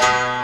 Bye.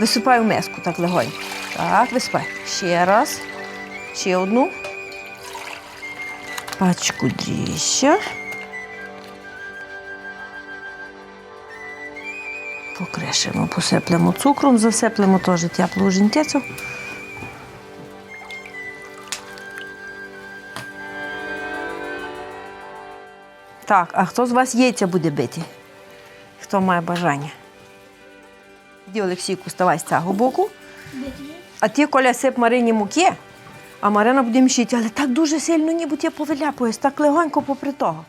Висипаю миску так легонько. Так, висипай. Ще раз. Ще одну. Пачку дріжджа. Покришимо, посиплемо цукром, засиплемо теж теплу жінтецю. Так, а хто з вас яйця буде бити? Хто має бажання? Іди, Олексійку, вставай з цього боку. А ти, Коля, сип Марині муки, а Марина буде мішити, але так дуже сильно ніби ти повиляпуєш, так легонько попри того.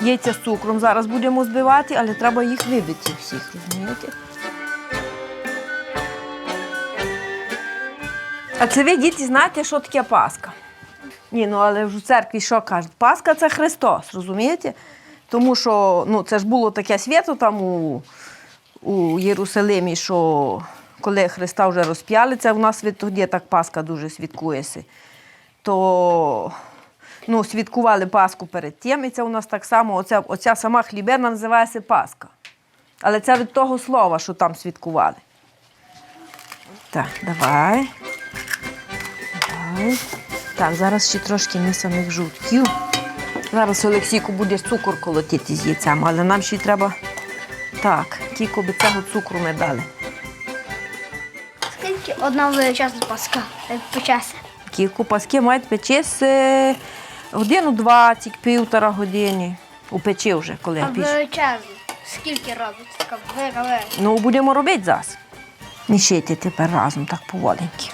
Яйця з цукром зараз будемо збивати, але треба їх вибити всіх, розумієте? А це ви, діти, знаєте, що таке Пасха? Ні, ну але ж у церкві що кажуть? Пасха це Христос, розумієте? Тому що ну, це ж було таке свято там у, у Єрусалимі, що коли Христа вже розп'яли, у нас тоді так Пасха дуже святкується. То ну, святкували Пасху перед тим, і це у нас так само, оця, оця сама хліберна називається Пасха. Але це від того слова, що там святкували. Так, давай. Давай. Так, зараз ще трошки не самих жовтків. Зараз Олексійку буде цукор колотити з яйцем, але нам ще треба так, тільки би цього цукру не дали. Скільки одна величезна паска печеться? Кільку паски мають печеться годину 20, півтора години. У печі вже, коли А піш. величезна. Скільки робить? Така велика. Ну, будемо робити зараз. Мішайте тепер разом, так поволеньки.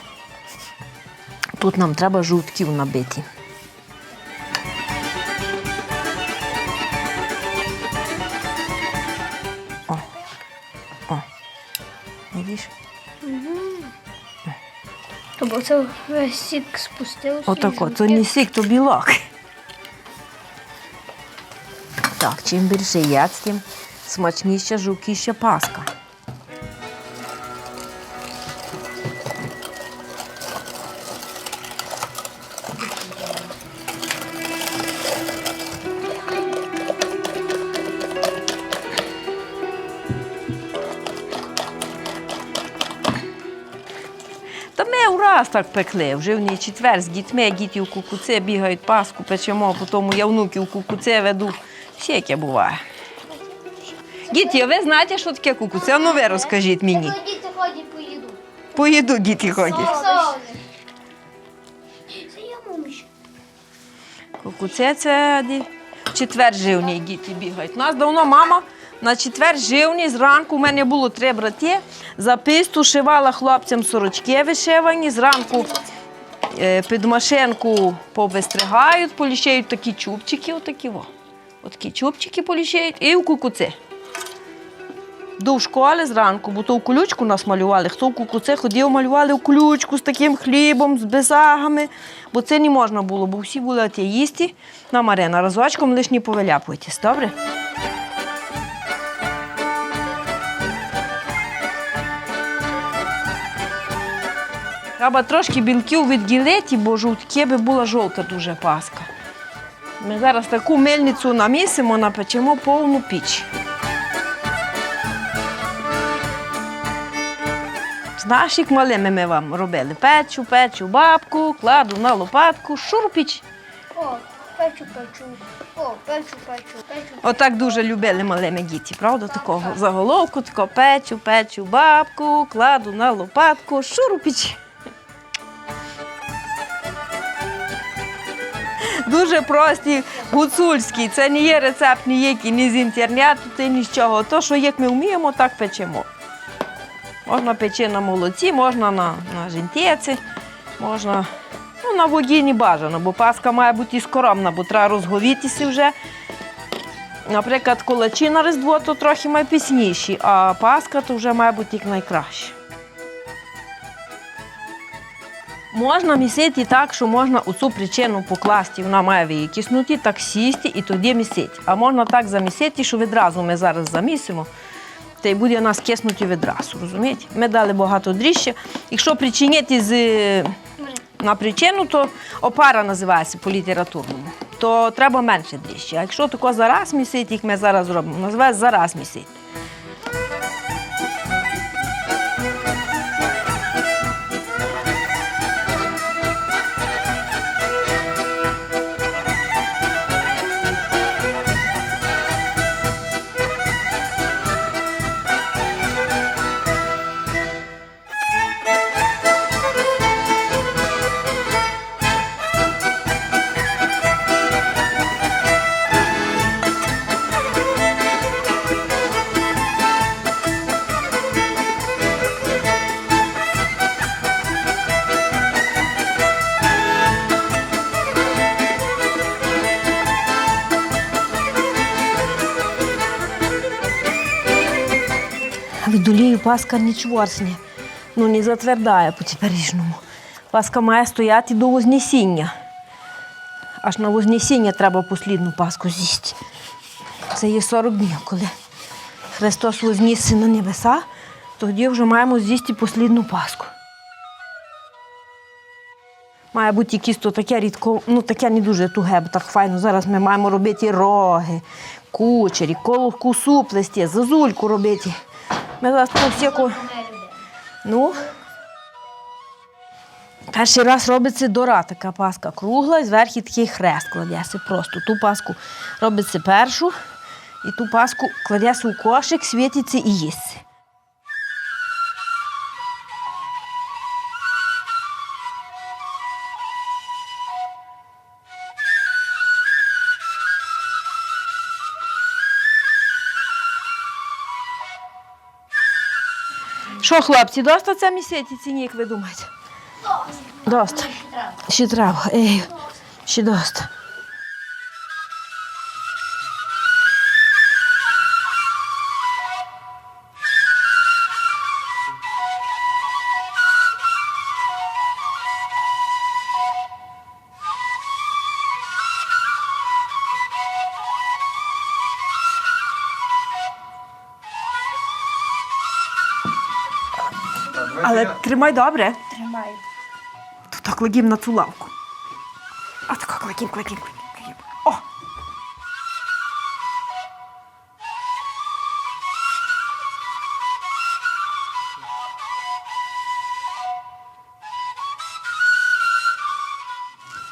Тут нам треба жовтків набити. Тобто це весь сік спустився. Отако, це не сік, то білок. Так, чим більше яць, тим смачніша, жовкіша паска. Ми так пекли. Вже в ній четвер з дітьми, діти в кукуце бігають, паску печемо, потім я внуків в кукуце веду. Все яке буває. Діти, а ви знаєте, що таке кукуце? Ну ви розкажіть мені. Діти ходять по їду. Поїду діти ходять. Це я муміш. Кукуце це четвер живні діти бігають. У нас давно мама на четвер живні зранку у мене було три брати. Записту шивала хлопцям сорочки вишивані. Зранку е, під машинку повистригають, поліщають такі чубчики, отакі во. Отакі чубчики поліщають і в кукуце. До школи зранку, бо то в колючку нас малювали. Хто в кукуце ходив, малювали в колючку з таким хлібом, з безагами. Бо це не можна було, бо всі були атеїсти. На Марина, разочком лиш не повиляпуйтесь, добре? Треба трошки білків відділити, бо жовтки би була жовта дуже паска. Ми зараз таку мельницю намісимо, напечемо повну піч. Знаєш, як малими ми вам робили? Печу, печу бабку, кладу на лопатку, шурпіч. О, печу, печу. О, печу, печу, печу. Отак дуже любили малими діти, правда? Такого заголовку, тако печу, печу бабку, кладу на лопатку, шурупіч. Дуже прості гуцульські. Це не є рецепт ніякий, ні з інтернету, ні нічого. То, що як ми вміємо, так печемо. Можна печи на молоці, можна на, на жінтєці, можна ну, на не бажано, бо паска має бути і скоромна, бо треба розговітися вже. Наприклад, кулачі на Різдво то трохи має пісніші, а паска то вже має бути як найкраще. Можна місити так, що можна у цю причину покласти, вона має викиснути, так сісти і тоді місити. А можна так замісити, що відразу ми зараз замісимо, та й буде нас киснути відразу, розумієте? Ми дали багато дріжджа. Якщо причинити з, на причину, то опара називається по літературному, то треба менше дріжджа. А якщо тако зараз місити, як ми зараз робимо, називається зараз місити. Паска не чворсне, ну не затвердає по теперішньому. Паска має стояти до Вознесіння. Аж на Вознесіння треба послідну паску з'їсти. Це є 40 днів, коли Христос вознісся на небеса, тоді вже маємо з'їсти послідну паску. Має бути якісь то таке рідко, ну таке не дуже туге, бо так файно. Зараз ми маємо робити роги, кучері, коловку суплесті, зазульку робити. Ми зараз всяку. Ну. Перший раз робиться дора, така паска кругла, і зверху такий хрест кладеться просто. Ту паску робиться першу, і ту паску кладеться у кошик, світиться і їсться. Що, хлопці, доста це місяці ціні, як ви думаєте? Доста. Ще треба. Ей, ще доста. Але тримай добре. Тримаю. То так кладім на цю лавку. А так кладім, кладім, кладім. О!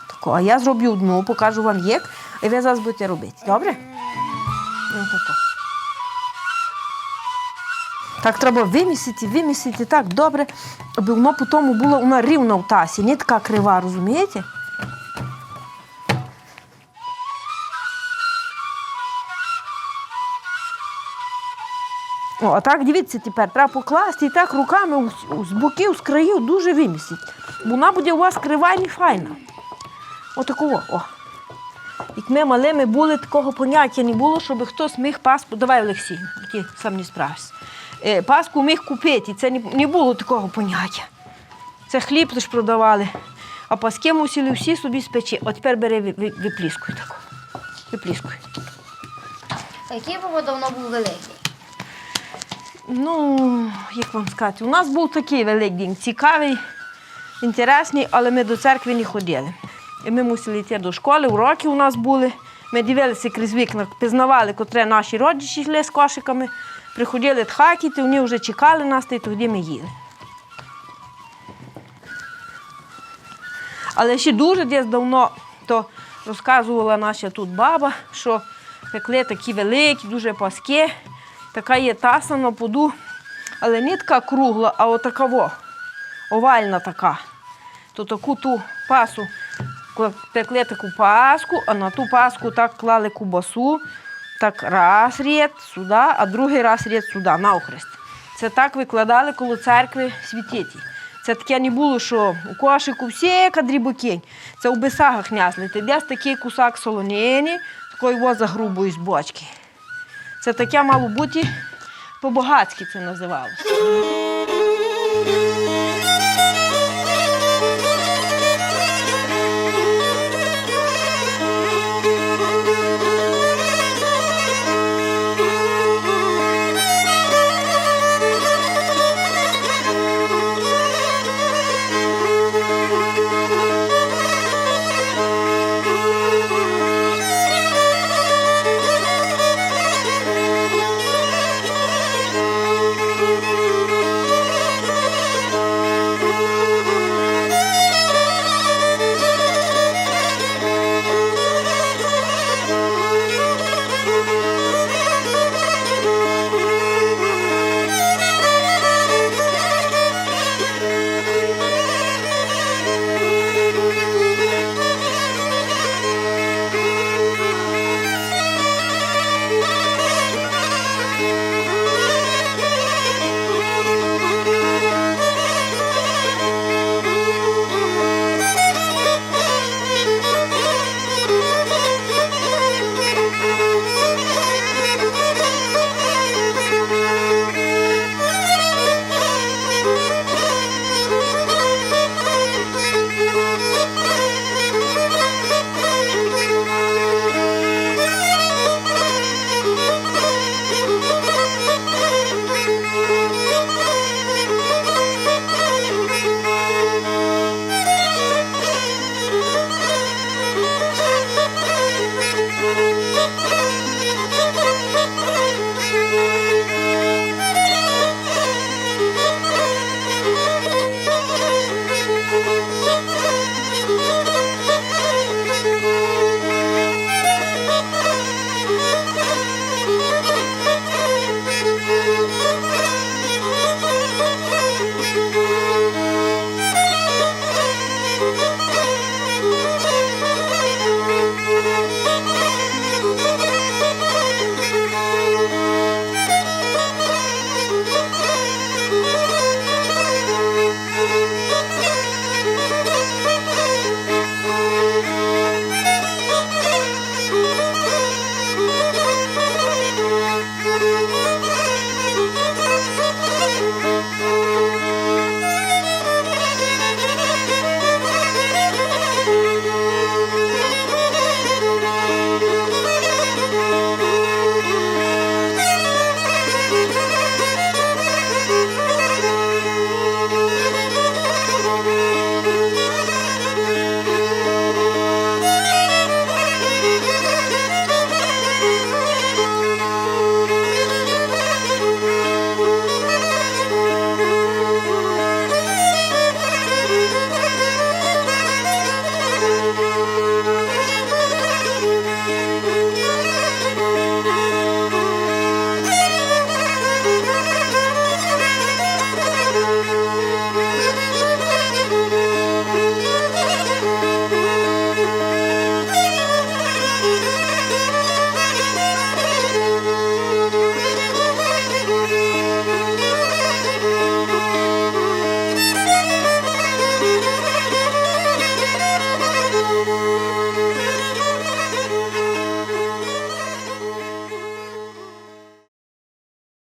Тако, а я зроблю одну, покажу вам як, і ви зараз будете робити. Добре? Ну, тако. Так треба вимісити, вимісити так добре, аби воно по тому було вона рівна в тасі, не така крива, розумієте? О, а так дивіться тепер, треба покласти і так руками з боків, з країв дуже вимісити. Вона буде у вас крива і не файна. Отакого, о. Як ми малими були, такого поняття не було, щоб хтось міг паску. Давай, Олексій, ти сам не справишся. Е, Паску міг купити. Це не, було такого поняття. Це хліб лише продавали. А паски мусили всі собі спечи. От тепер бери ви- ви- випліскуй таку. Випліскуй. Який би давно був великий? Ну, як вам сказати, у нас був такий великдень, цікавий, інтересний, але ми до церкви не ходили. І ми мусили йти до школи, уроки у нас були. Ми дивилися крізь вікна, пізнавали, котре наші родичі йшли з кошиками. Приходили тхакіти, вони вже чекали нас, й тоді ми їли. Але ще дуже десь давно то розказувала наша тут баба, що пекли такі великі, дуже паски. Така є таса на поду, але не така кругла, а отака во, овальна така. То таку ту пасу Пекли таку паску, а на ту паску так клали кубасу. Так раз ряд сюди, а другий раз ряд сюди, навхрест. Це так викладали коло церкви святіті. Це таке не було, що у кошику всі дрібокінь. Це у бесагах нязли. Десь такий кусак солонини, такої воза грубої з бочки. Це таке мало бути по-багацьки це називалося.